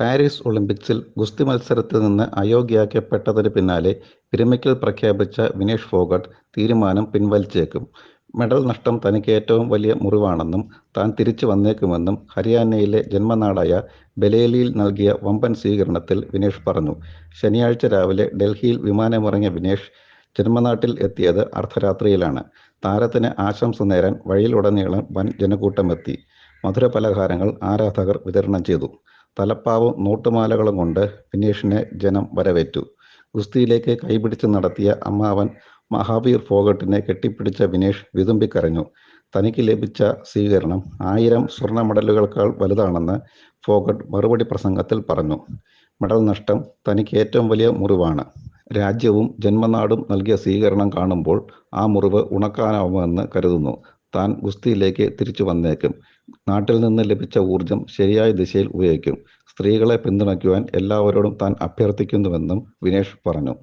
Paris ഒളിമ്പിക്സിൽ ഗുസ്തി മത്സരത്തിൽ നിന്ന് അയോഗ്യയാക്കപ്പെട്ടതിന് പിന്നാലെ വിരമിക്കൽ പ്രഖ്യാപിച്ച വിനേഷ് ഫോഗട്ട് തീരുമാനം പിൻവലിച്ചേക്കും. മെഡൽ നഷ്ടം തനിക്ക് ഏറ്റവും വലിയ മുറിവാണെന്നും താൻ തിരിച്ചു വന്നേക്കുമെന്നും ഹരിയാനയിലെ ജന്മനാടായ ബലേലിയിൽ നൽകിയ വമ്പൻ സ്വീകരണത്തിൽ വിനേഷ് പറഞ്ഞു. ശനിയാഴ്ച രാവിലെ ഡൽഹിയിൽ വിമാനമിറങ്ങിയ വിനേഷ് ജന്മനാട്ടിൽ എത്തിയത് അർദ്ധരാത്രിയിലാണ്. താരത്തിന് ആശംസ നേരാൻ വഴിയിലുടനീളം വൻ ജനക്കൂട്ടമെത്തി. മധുര പലഹാരങ്ങൾ ആരാധകർ വിതരണം ചെയ്തു. തലപ്പാവും നോട്ടുമാലകളും കൊണ്ട് ഫിനീഷിനെ ജനം വരവേറ്റു. ഗുസ്തിയിലേക്ക് കൈപിടിച്ച് നടത്തിയ അമ്മാവൻ മഹാവീർ ഫോഗട്ടിനെ കെട്ടിപ്പിടിച്ച വിനേഷ് വിതുമ്പിക്കരഞ്ഞു. തനിക്ക് ലഭിച്ച സ്വീകരണം ആയിരം സ്വർണ മെഡലുകൾക്കാൾ വലുതാണെന്ന് ഫോഗട്ട് മറുപടി പ്രസംഗത്തിൽ പറഞ്ഞു. മെഡൽ നഷ്ടം തനിക്ക് ഏറ്റവും വലിയ മുറിവാണ്. രാജ്യവും ജന്മനാടും നൽകിയ സ്വീകരണം കാണുമ്പോൾ ആ മുറിവ് ഉണക്കാനാവുമെന്ന് കരുതുന്നു. താൻ ഗുസ്തിയിലേക്ക് തിരിച്ചു വന്നേക്കും. നാട്ടിൽ നിന്ന് ലഭിച്ച ഊർജം ശരിയായ ദിശയിൽ ഉപയോഗിക്കും. സ്ത്രീകളെ പിന്തുണയ്ക്കുവാൻ എല്ലാവരോടും താൻ അഭ്യർത്ഥിക്കുന്നുവെന്നും വിനേഷ് പറഞ്ഞു.